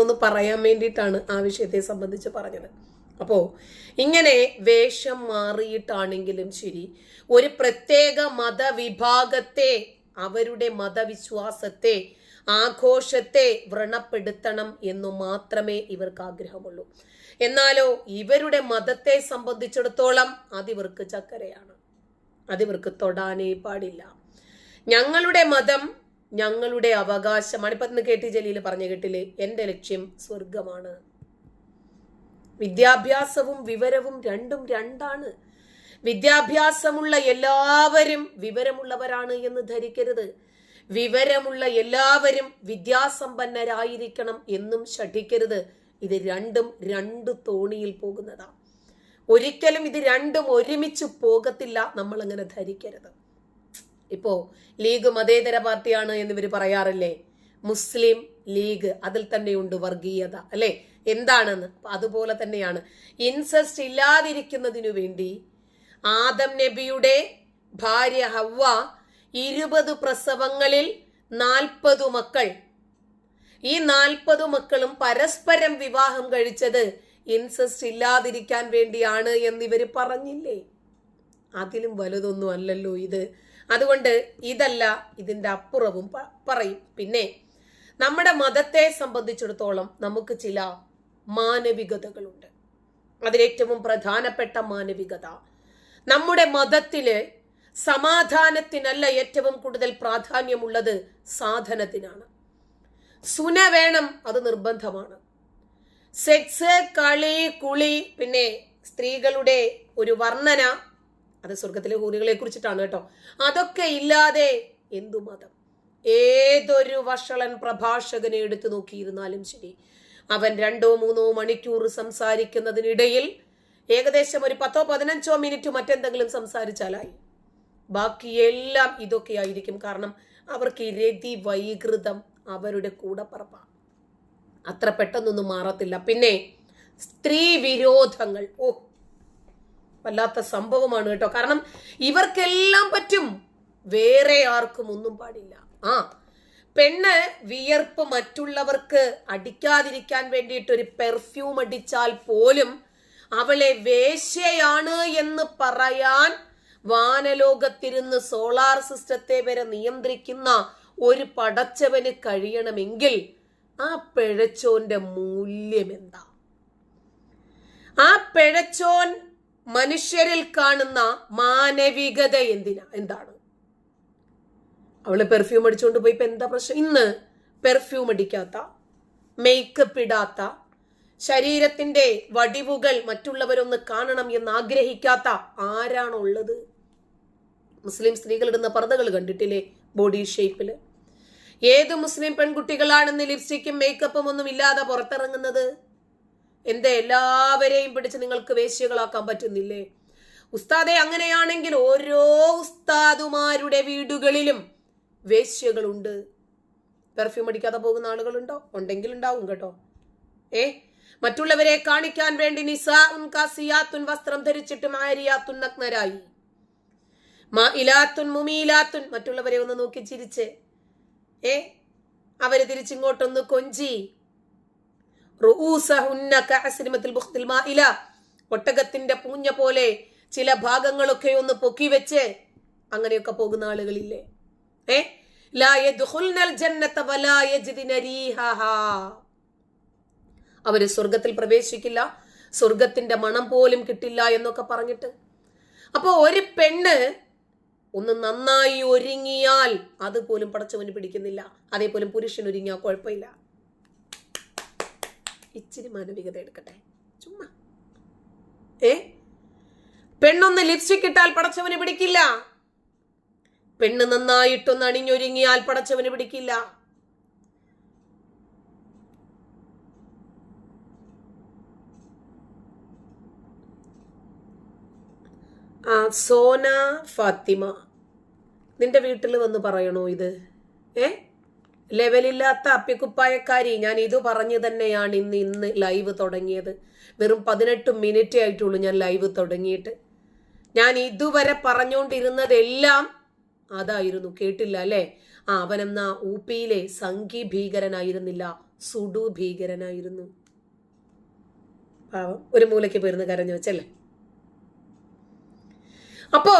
ഒന്ന് പറയാൻ വേണ്ടിയിട്ടാണ് ആ വിഷയത്തെ സംബന്ധിച്ച് പറഞ്ഞത്. അപ്പോൾ ഇങ്ങനെ വേഷം മാറിയിട്ടാണെങ്കിലും ശരി ഒരു പ്രത്യേക മതവിഭാഗത്തെ അവരുടെ മതവിശ്വാസത്തെ ആഘോഷത്തെ വ്രണപ്പെടുത്തണം എന്നു മാത്രമേ ഇവർക്ക് ആഗ്രഹമുള്ളൂ. എന്നാലോ ഇവരുടെ മതത്തെ സംബന്ധിച്ചിടത്തോളം അതിവർക്ക് ചക്കരയാണ്. അതിവർക്ക് തൊടാനേ പാടില്ല. ഞങ്ങളുടെ മതം ഞങ്ങളുടെ അവകാശമാണ് മണിപ്പത്തിന് കെ ടി ജലീൽ പറഞ്ഞു കേട്ടില്ലേ? എന്റെ ലക്ഷ്യം സ്വർഗമാണ് വിദ്യാഭ്യാസവും വിവരവും രണ്ടും രണ്ടാണ്. വിദ്യാഭ്യാസമുള്ള എല്ലാവരും വിവരമുള്ളവരാണ് എന്ന് ധരിക്കരുത്. വിവരമുള്ള എല്ലാവരും വിദ്യാസമ്പന്നരായിരിക്കണം എന്നും ശഠിക്കരുത്. ഇത് രണ്ടും രണ്ട് തോണിയിൽ പോകുന്നതാണ് ഒരിക്കലും ഇത് രണ്ടും ഒരുമിച്ച് പോകത്തില്ല നമ്മൾ അങ്ങനെ ധരിക്കരുത്. ഇപ്പോ ലീഗ് മതേതര പാർട്ടിയാണ് ഇവർ പറയാറില്ലേ? മുസ്ലിം ലീഗ് അതിൽ തന്നെയുണ്ട് വർഗീയത അല്ലെ? എന്താണെന്ന്? അതുപോലെ തന്നെയാണ്. ഇൻസസ്റ്റ് ഇല്ലാതിരിക്കുന്നതിനു വേണ്ടി ആദം നബിയുടെ ഭാര്യ ഹവ്വ ഇരുപത് പ്രസവങ്ങളിൽ നാൽപ്പത് മക്കൾ. ഈ നാൽപ്പത് മക്കളും പരസ്പരം വിവാഹം കഴിച്ചത് ഇൻസസ്റ്റ് ഇല്ലാതിരിക്കാൻ വേണ്ടിയാണ് എന്നിവര് പറഞ്ഞില്ലേ? അതിലും വലുതൊന്നും അല്ലല്ലോ ഇത്. അതുകൊണ്ട് ഇതല്ല ഇതിന്റെ അപ്പുറവും പറയും. പിന്നെ നമ്മുടെ മതത്തെ സംബന്ധിച്ചിടത്തോളം നമുക്ക് ചില മാനവികതകളുണ്ട്. അതിലേറ്റവും പ്രധാനപ്പെട്ട മാനവികത നമ്മുടെ മതത്തിൽ സമാധാനത്തിനല്ല ഏറ്റവും കൂടുതൽ പ്രാധാന്യമുള്ളത് സാധനത്തിനാണ്. സുന വേണം അത് നിർബന്ധമാണ്. സെക്സ് കളി കുളി പിന്നെ സ്ത്രീകളുടെ ഒരു വർണന അത് സ്വർഗത്തിലെ ഹൂറികളെ കുറിച്ചിട്ടാണ് കേട്ടോ. അതൊക്കെ ഇല്ലാതെ എന്തു മതം? ഏതൊരു വഷളൻ പ്രഭാഷകനെ എടുത്തു നോക്കിയിരുന്നാലും ശരി അവൻ രണ്ടോ മൂന്നോ മണിക്കൂർ സംസാരിക്കുന്നതിനിടയിൽ ഏകദേശം ഒരു പത്തോ പതിനഞ്ചോ മിനിറ്റ് മറ്റെന്തെങ്കിലും സംസാരിച്ചാലായി. ബാക്കിയെല്ലാം ഇതൊക്കെയായിരിക്കും കാരണം അവർക്ക് ഈ രതി വൈകൃതം അവരുടെ കൂടപ്പറപ്പാണ് അത്ര പെട്ടെന്നൊന്നും മാറത്തില്ല. പിന്നെ സ്ത്രീ വിരോധങ്ങൾ. ഓ വല്ലാത്ത സംഭവമാണ് കേട്ടോ. കാരണം ഇവർക്കെല്ലാം പറ്റും. വേറെ ആർക്കും ഒന്നും പാടില്ല. ആ പെണ്ണ് വിയർപ്പ് മറ്റുള്ളവർക്ക് അടിക്കാതിരിക്കാൻ വേണ്ടിയിട്ട് ഒരു പെർഫ്യൂം അടിച്ചാൽ പോലും അവളെ വേശ്യയാണ് എന്ന് പറയാൻ വാനലോകത്തിരുന്ന് സോളാർ സിസ്റ്റത്തെ വരെ നിയന്ത്രിക്കുന്ന ഒരു പടച്ചവന് കഴിയണമെങ്കിൽ ആ പിഴച്ചോന്റെ മൂല്യം എന്താ? ആ പിഴച്ചോൻ മനുഷ്യരിൽ കാണുന്ന മാനവികത എന്തിനാ? എന്താണ്? അവൾ പെർഫ്യൂം അടിച്ചുകൊണ്ട് പോയി ഇപ്പൊ എന്താ പ്രശ്നം? ഇന്ന് പെർഫ്യൂം അടിക്കാത്ത മേക്കപ്പ് ഇടാത്ത ശരീരത്തിന്റെ വടിവുകൾ മറ്റുള്ളവരൊന്ന് കാണണം എന്ന് ആഗ്രഹിക്കാത്ത ആരാണുള്ളത്? മുസ്ലിം സ്ത്രീകൾ ഇടുന്ന പർദ്ദകൾ കണ്ടിട്ടില്ലേ? ബോഡി ഷേപ്പിൽ ഏത് മുസ്ലിം പെൺകുട്ടികളാണെന്ന് ലിപ്സ്റ്റിക്കും മേക്കപ്പും ഒന്നും ഇല്ലാതെ പുറത്തിറങ്ങുന്നത്? എന്തേ എല്ലാവരെയും പിടിച്ച് നിങ്ങൾക്ക് വേശ്യകളാക്കാൻ പറ്റുന്നില്ലേ? ഉസ്താദെ അങ്ങനെയാണെങ്കിൽ ഓരോ ഉസ്താദുമാരുടെ വീടുകളിലും വേശ്യകളുണ്ട്. പെർഫ്യൂം അടിക്കാതെ പോകുന്ന ആളുകളുണ്ടോ? ഉണ്ടെങ്കിൽ ഉണ്ടാവും കേട്ടോ. ഏ? മറ്റുള്ളവരെ കാണിക്കാൻ വേണ്ടി നിസാഉൻ കാസിയാത്തുൻ വസ്ത്രം ധരിച്ചിട്ട് മാരിയാത്തുൻ നഗ്നരായി. ഇലാത്തുൻ മുമീലാത്തുൻ മറ്റുള്ളവരെ ഒന്ന് നോക്കി ചിരിച്ച്. ഏ? അവർ തിരിച്ചിങ്ങോട്ടൊന്ന് കൊഞ്ചി. ഒട്ടകത്തിന്റെ പൂഞ്ഞ പോലെ ചില ഭാഗങ്ങളൊക്കെ ഒന്ന് പൊക്കി വെച്ച് അങ്ങനെയൊക്കെ പോകുന്ന ആളുകളില്ലേ? ഏ? അവർ സ്വർഗത്തിൽ പ്രവേശിക്കില്ല സ്വർഗത്തിന്റെ മണം പോലും കിട്ടില്ല എന്നൊക്കെ പറഞ്ഞിട്ട്. അപ്പോ ഒരു പെണ്ണ് ഒന്ന് നന്നായി ഒരുങ്ങിയാൽ അതുപോലും പടച്ചവന് പിടിക്കുന്നില്ല. അതേപോലും പുരുഷൻ ഒരുങ്ങിയാൽ കുഴപ്പമില്ല. ഇച്ചിരി മാനവികത എടുക്കട്ടെ. ചുമ്മാ. ഏ? പെണ്ണൊന്ന് ലിപ്സ്റ്റിക് ഇട്ടാൽ പടച്ചവന് പിടിക്കില്ല. പെണ്ണ് നന്നായിട്ടൊന്ന് അണിഞ്ഞൊരുങ്ങിയാൽ പടച്ചവന് പിടിക്കില്ല. ആ സോന ഫാത്തിമ നിന്റെ വീട്ടിൽ വന്ന് പറയണോ ഇത്? ഏ? ലെവലില്ലാത്ത അപ്പിക്കുപ്പായക്കാരി. ഞാൻ ഇത് പറഞ്ഞു തന്നെയാണ് ഇന്ന് ഇന്ന് ലൈവ് തുടങ്ങിയത്. വെറും പതിനെട്ട് മിനിറ്റേ ആയിട്ടുള്ളൂ ഞാൻ ലൈവ് തുടങ്ങിയിട്ട്. ഞാൻ ഇതുവരെ പറഞ്ഞുകൊണ്ടിരുന്നതെല്ലാം അതായിരുന്നു. കേട്ടില്ല അല്ലേ? ആ അവനെന്ന ഊപ്പിയിലെ സംഘി ഭീകരനായിരുന്നില്ല സുഡു ഭീകരനായിരുന്നു. പാവം ഒരു മൂലയ്ക്ക് പോയിരുന്ന് കരഞ്ഞു വെച്ചല്ലേ? അപ്പോ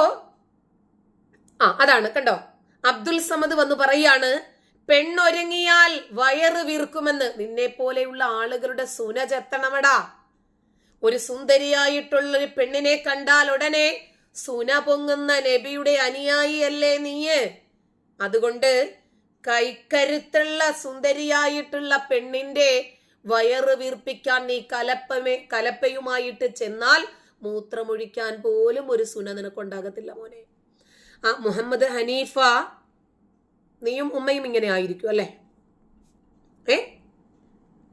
ആ അതാണ് കണ്ടോ? അബ്ദുൽ സമദ് വന്ന് പറയാണ് പെണ്ണൊരുങ്ങിയാൽ വയറ് വീർക്കുമെന്ന് നിന്നെ പോലെയുള്ള ആളുകളുടെ സുനചെത്തണമടാ. ഒരു സുന്ദരിയായിട്ടുള്ള ഒരു പെണ്ണിനെ കണ്ടാൽ ഉടനെ സുന പൊങ്ങുന്ന നബിയുടെ അനുയായിയല്ലേ നീയ്? അതുകൊണ്ട് കൈക്കരുത്തുള്ള സുന്ദരിയായിട്ടുള്ള പെണ്ണിന്റെ വയറ് വീർപ്പിക്കാൻ നീ കലപ്പമേ കലപ്പയുമായിട്ട് ചെന്നാൽ മൂത്രമൊഴിക്കാൻ പോലും ഒരു സുന നിനക്കുണ്ടാകത്തില്ല മോനെ. ആ മുഹമ്മദ് ഹനീഫ നീയും ഉമ്മയും ഇങ്ങനെ ആയിരിക്കും അല്ലേ? ഏ?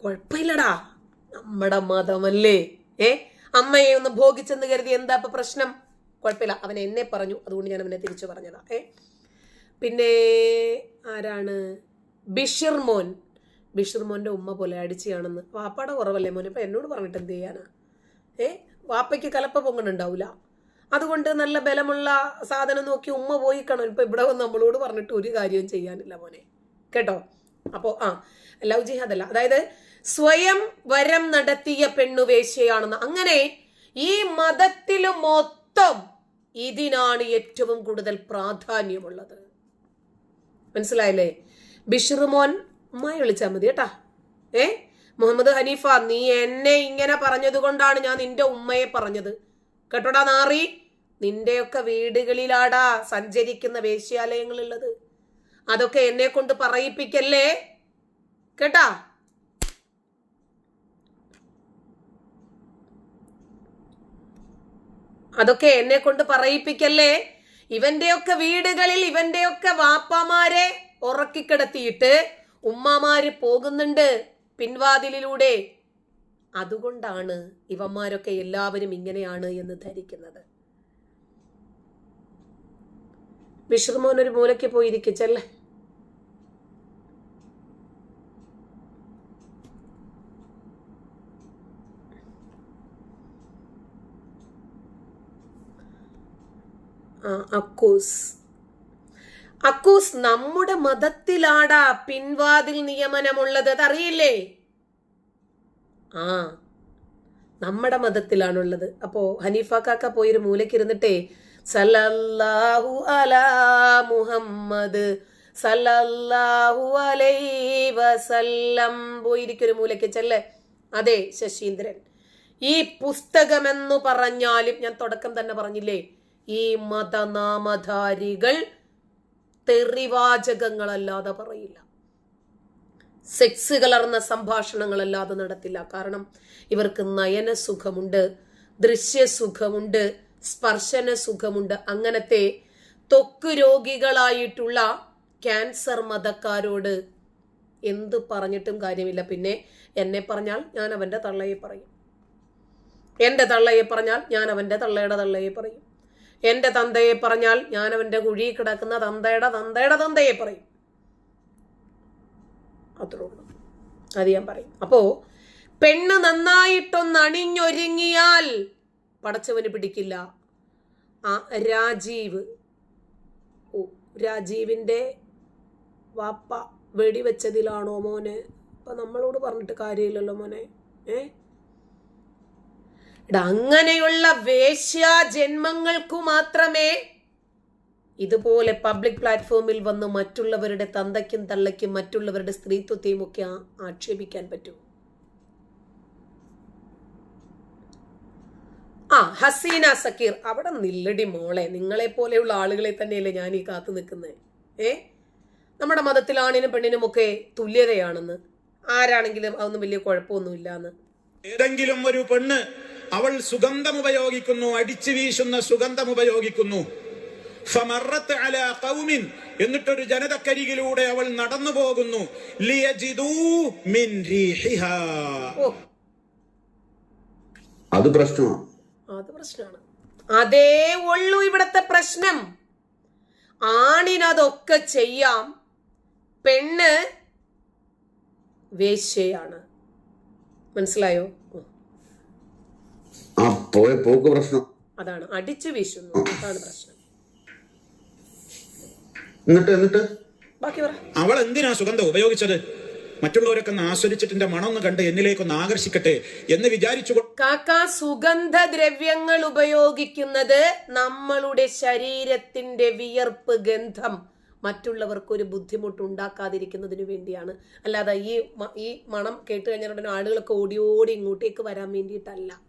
കുഴപ്പമില്ലടാ. നമ്മുടെ മതമല്ലേ? ഏ? അമ്മയെ ഒന്ന് ഭോഗിച്ചെന്ന് കരുതി എന്താ ഇപ്പൊ പ്രശ്നം? കുഴപ്പമില്ല. അവൻ എന്നെ പറഞ്ഞു. അതുകൊണ്ട് ഞാൻ അവനെ തിരിച്ചു പറഞ്ഞതാ. ഏ? പിന്നെ ആരാണ്? ബിഷിർ മോൻ. ബിഷിർ മോന്റെ ഉമ്മ പോലെ അടിച്ചാണെന്ന് വാപ്പാടെ കുറവല്ലേ മോനെ? ഇപ്പൊ എന്നോട് പറഞ്ഞിട്ട് എന്ത് ചെയ്യാനാ? ഏ? വാപ്പയ്ക്ക് കലപ്പ പൊങ്ങണുണ്ടാവില്ല അതുകൊണ്ട് നല്ല ബലമുള്ള സാധനം നോക്കി ഉമ്മ പോയി കാണും. ഇപ്പൊ ഇവിടെ വന്ന് നമ്മളോട് പറഞ്ഞിട്ട് ഒരു കാര്യവും ചെയ്യാനില്ല മോനെ. കേട്ടോ? അപ്പോൾ ആ ലവ് ജിഹാദല്ല. അതായത് സ്വയം വരം നടത്തിയ പെണ്ണുവേശ്യയാണെന്ന് അങ്ങനെ ഈ മതത്തിൽ മൊത്തം ഇതിനാണ് ഏറ്റവും കൂടുതൽ പ്രാധാന്യമുള്ളത്. മനസ്സിലായില്ലേ? ബിഷറുമോൻ ഉമ്മായി വിളിച്ചാൽ മതി കേട്ടാ. ഏ? മുഹമ്മദ് ഹനീഫ നീ എന്നെ ഇങ്ങനെ പറഞ്ഞത് കൊണ്ടാണ് ഞാൻ നിന്റെ ഉമ്മയെ പറഞ്ഞത്. കേട്ടോടാ നാറി? നിന്റെയൊക്കെ വീടുകളിലാടാ സഞ്ചരിക്കുന്ന വേശ്യാലയങ്ങളുള്ളത്. അതൊക്കെ എന്നെ കൊണ്ട് പറയിപ്പിക്കല്ലേ? കേട്ടാ? അതൊക്കെ എന്നെ കൊണ്ട് പറയിപ്പിക്കല്ലേ? ഇവന്റെയൊക്കെ വീടുകളിൽ ഇവന്റെയൊക്കെ വാപ്പാമാരെ ഉറക്കിക്കിടത്തിയിട്ട് ഉമ്മമാര് പോകുന്നുണ്ട് പിൻവാതിലിലൂടെ. അതുകൊണ്ടാണ് ഇവന്മാരൊക്കെ എല്ലാവരും ഇങ്ങനെയാണ് എന്ന് ധരിക്കുന്നത്. വിഷ്ണുമോൻ ഒരു മൂലയ്ക്ക് ആ അക്കൂസ്. അക്കൂസ് നമ്മുടെ മതത്തിലാടാ പിൻവാതിൽ നിയമനമുള്ളത്. അതറിയില്ലേ? ആ നമ്മുടെ മതത്തിലാണുള്ളത്. അപ്പോ ഹനീഫ കാക്ക പോയൊരു മൂലക്കിരുന്നിട്ടേ സല്ലല്ലാഹു അലാ മുഹമ്മദ് സലല്ലാഹു അലൈ വസല്ലം. പോയിരിക്കൊരു മൂലയ്ക്ക് ചെല്ലേ. അതെ ശശീന്ദ്രൻ. ഈ പുസ്തകമെന്നു പറഞ്ഞാലും ഞാൻ തുടക്കം തന്നെ പറഞ്ഞില്ലേ? ഈ മതനാമധാരികൾ തെറിവാചകങ്ങളല്ലാതെ പറയില്ല. സെക്സ് കലർന്ന സംഭാഷണങ്ങളല്ലാതെ നടത്തില്ല. കാരണം ഇവർക്ക് നയന സുഖമുണ്ട് ദൃശ്യസുഖമുണ്ട് സ്പർശന സുഖമുണ്ട്. അങ്ങനത്തെ തൊക്ക് രോഗികളായിട്ടുള്ള ക്യാൻസർ മതക്കാരോട് എന്ത് പറഞ്ഞിട്ടും കാര്യമില്ല. പിന്നെ എന്നെ പറഞ്ഞാൽ ഞാൻ അവന്റെ തള്ളയെ പറയും. എന്റെ തള്ളയെ പറഞ്ഞാൽ ഞാൻ അവന്റെ തള്ളയുടെ തള്ളയെ പറയും. എന്റെ തന്തയെ പറഞ്ഞാൽ ഞാൻ അവന്റെ കുഴി കിടക്കുന്ന തന്തയുടെ തന്തയുടെ തന്തയെ പറയും. അത്രേ ഉള്ളൂ. അത് ഞാൻ പറയും. അപ്പോൾ പെണ്ണ് നന്നായിട്ടൊന്ന് അണിഞ്ഞൊരുങ്ങിയാൽ പടച്ചവന് പിടിക്കില്ല. ആ രാജീവ്. ഓ രാജീവിന്റെ വാപ്പ വെടിവെച്ചതിലാണോ മോനെ? അപ്പൊ നമ്മളോട് പറഞ്ഞിട്ട് കാര്യമില്ലല്ലോ മോനെ. ഏ? അങ്ങനെയുള്ള വേശ്യ ജന്മങ്ങൾക്കു മാത്രമേ ഇതുപോലെ പബ്ലിക് പ്ലാറ്റ്ഫോമിൽ വന്ന് മറ്റുള്ളവരുടെ തന്തയ്ക്കും തള്ളയ്ക്കും മറ്റുള്ളവരുടെ സ്ത്രീത്വത്തെയും ഒക്കെ ആക്ഷേപിക്കാൻ പറ്റൂ. ആ ഹസീന സക്കീർ അവിടെ നില്ലടി മോളെ. നിങ്ങളെ പോലെയുള്ള ആളുകളെ തന്നെയല്ലേ ഞാൻ ഈ കാത്തു നിൽക്കുന്നത് ഏ? നമ്മുടെ മതത്തിൽ ആണിനും പെണ്ണിനും ഒക്കെ തുല്യതയാണെന്ന്. ആരാണെങ്കിലും അതൊന്നും വലിയ കുഴപ്പമൊന്നുമില്ല എന്ന് ഏതെങ്കിലും ഒരു പെണ്ണ് അവൾ സുഗന്ധം ഉപയോഗിക്കുന്നു അടിച്ചു വീശുന്ന സുഗന്ധം ഉപയോഗിക്കുന്നു. ഫമറത്ത് അലാ ഖൗമിൻ എന്നിട്ടൊരു ജനതക്കരികിലൂടെ അവൾ നടന്നു പോകുന്നു. മിൻ റീഹിഹാ. ഓ. അത് പ്രശ്നമാണ് അത് പ്രശ്നമാണ് അതേ ഉള്ളൂ ഇവിടത്തെ പ്രശ്നം. ആണിനതൊക്കെ ചെയ്യാം. പെണ്ണ് വേശ്യയാണ്. മനസ്സിലായോ. പോക്ക് പ്രശ്നം. അതാണ്. അടിച്ചു വീശുന്നു. അതാണ് പ്രശ്നം. എന്നിട്ട് എന്നിട്ട്? ബാക്കി പറ. അവൾ എന്തിനാ സുഗന്ധം ഉപയോഗിച്ചത്? മറ്റുള്ളവരൊക്കെ ഒന്ന് ആസ്വദിച്ചിട്ട് എന്റെ മണം ഒന്ന് കണ്ട് എന്നിലേക്കൊന്ന് ആകർഷിക്കട്ടെ എന്ന് വിചാരിച്ചു കാക്ക സുഗന്ധദ്രവ്യങ്ങൾ ഉപയോഗിക്കുന്നത് നമ്മളുടെ ശരീരത്തിന്റെ വിയർപ്പ് ഗന്ധം. മറ്റുള്ളവർക്ക് ഒരു ബുദ്ധിമുട്ട് ഉണ്ടാക്കാതിരിക്കുന്നതിന് വേണ്ടിയാണ്. അല്ലാതെ ഈ ഈ മണം കേട്ട് കഴിഞ്ഞാൽ ഉടനെ ആളുകളൊക്കെ ഓടി ഓടി ഇങ്ങോട്ടേക്ക് വരാൻ വേണ്ടിയിട്ടല്ല.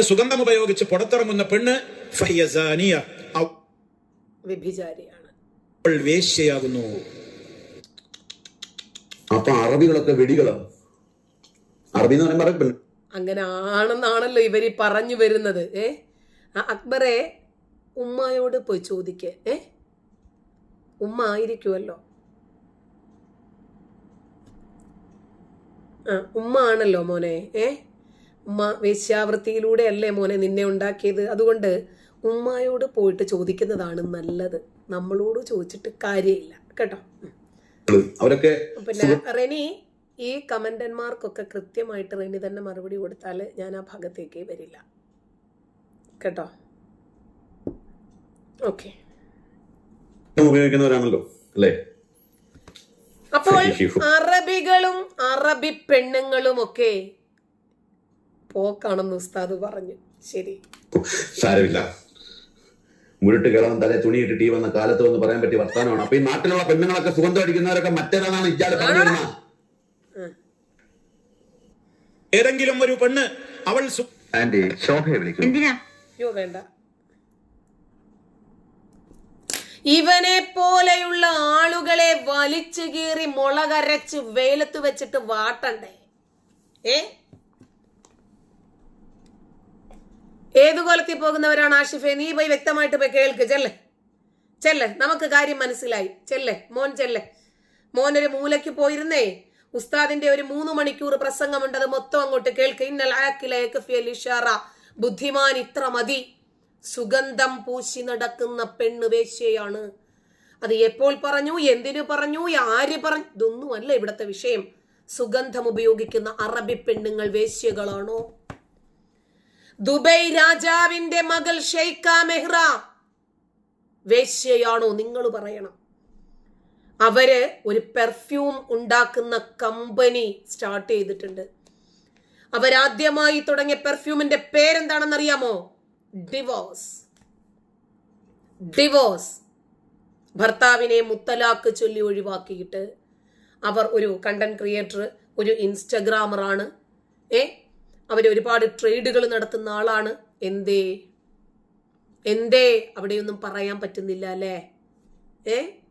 സുഗന്ധം ഉപയോഗിച്ച് പുറത്തിറങ്ങുന്ന പെണ്ണ്. വ്യഭിചാരിയാണ്. വേശ്യയാകുന്നു. അപ്പൊ അറബികളൊക്കെ വെടികളാ. അറബി എന്ന് പറയുമ്പോൾ അങ്ങനെ ആണെന്നാണല്ലോ ഇവർ പറഞ്ഞു വരുന്നത്. ഏ? അക്ബറെ ഉമ്മയോട് പോയി ചോദിക്കേ. ഏ? ഉമ്മ ആയിരിക്കുമല്ലോ ആ ഉമ്മ ആണല്ലോ മോനെ. ഏ? ഉമ്മ വേശ്യാവൃത്തിയിലൂടെ അല്ലേ മോനെ നിന്നെ ഉണ്ടാക്കിയത്? അതുകൊണ്ട് ഉമ്മയോട് പോയിട്ട് ചോദിക്കുന്നതാണ് നല്ലത്. നമ്മളോട് ചോദിച്ചിട്ട് കാര്യമില്ല. കേട്ടോ. അവരൊക്കെ പിന്നെ റെനി ഈ കമന്റന്മാർക്കൊക്കെ കൃത്യമായിട്ട് റെനി തന്നെ മറുപടി കൊടുത്താൽ ഞാൻ ആ ഭാഗത്തേക്ക് വരില്ല. കേട്ടോ? ഓക്കെ. ഉപയോഗിക്കുന്നവരാണല്ലോ അല്ലേ? അപ്പോൾ അറബികളും അറബി പെണ്ണുങ്ങളും ഒക്കെ പോക്കാണെന്ന് ഉസ്താദ് പറഞ്ഞു. ശരി. സാരമില്ല. മുരുട്ട് കേരളം തലേ തുണിയിട്ട് ടീ വന്ന കാലത്ത് വന്ന് പറയാൻ പറ്റിയ വർത്താനമാണ്. അപ്പൊ ഈ നാട്ടിലുള്ള പെണ്ണുങ്ങളൊക്കെ സുഗന്ധം അടിക്കുന്നവരൊക്കെ മറ്റേതാണ് ഇയാൾ പറഞ്ഞിരുന്ന ഏതെങ്കിലും ഒരു പെണ്ണ് അവൾ ആന്റി ശോഭയെ വിളിക്കും. എന്തിനാ? അയ്യോ വേണ്ട. ഇവനെ പോലെയുള്ള ആളുകളെ വലിച്ചു കീറി മുളകരച്ച് വെയിലത്ത് വെച്ചിട്ട് വാട്ടണ്ടേ? ഏ ഏതു കൊലത്തിൽ പോകുന്നവരാണ് ആഷിഫെ. നീ പോയി വ്യക്തമായിട്ട് പോയി കേൾക്ക്. ചെല്ലെ. ചെല്ലെ. നമുക്ക് കാര്യം മനസ്സിലായി. ചെല്ലെ. മോൻ ചെല്ലെ. മോനൊരു മൂലയ്ക്ക് പോയിരുന്നേ. ഉസ്താദിന്റെ ഒരു മൂന്ന് മണിക്കൂർ പ്രസംഗമുണ്ട് അത് മൊത്തം അങ്ങോട്ട് കേൾക്ക്. ഇഷാറ. ബുദ്ധിമാൻ ഇത്ര മതി. സുഗന്ധം പൂശി നടക്കുന്ന പെണ്ണ് വേശ്യയാണ്. അത് എപ്പോൾ പറഞ്ഞു? എന്തിനു പറഞ്ഞു? ആര് പറഞ്ഞു ഇതൊന്നുമല്ല ഇവിടുത്തെ വിഷയം. സുഗന്ധം ഉപയോഗിക്കുന്ന അറബി പെണ്ണുങ്ങൾ വേശ്യകളാണോ? ദുബൈ രാജാവിന്റെ മകൾ ഷെയ്ഖ മെഹ്റ. വേശ്യയാണോ നിങ്ങൾ പറയണം. അവർ ഒരു പെർഫ്യൂം ഉണ്ടാക്കുന്ന കമ്പനി സ്റ്റാർട്ട് ചെയ്തിട്ടുണ്ട്. അവരാദ്യമായി തുടങ്ങിയ പെർഫ്യൂമിന്റെ പേരെന്താണെന്ന് അറിയാമോ ഡിവോഴ്സ് ഡിവോഴ്സ് ഭർത്താവിനെ മുത്തലാക്ക് ചൊല്ലി ഒഴിവാക്കിയിട്ട് അവർ ഒരു കണ്ടന്റ് ക്രിയേറ്റർ ഒരു ഇൻസ്റ്റഗ്രാമറാണ് ഏ? അവർ ഒരുപാട് ട്രേഡുകൾ നടത്തുന്ന ആളാണ്. എന്തേ? എന്തേ? അവിടെയൊന്നും പറയാൻ പറ്റുന്നില്ല അല്ലേ? ഏ?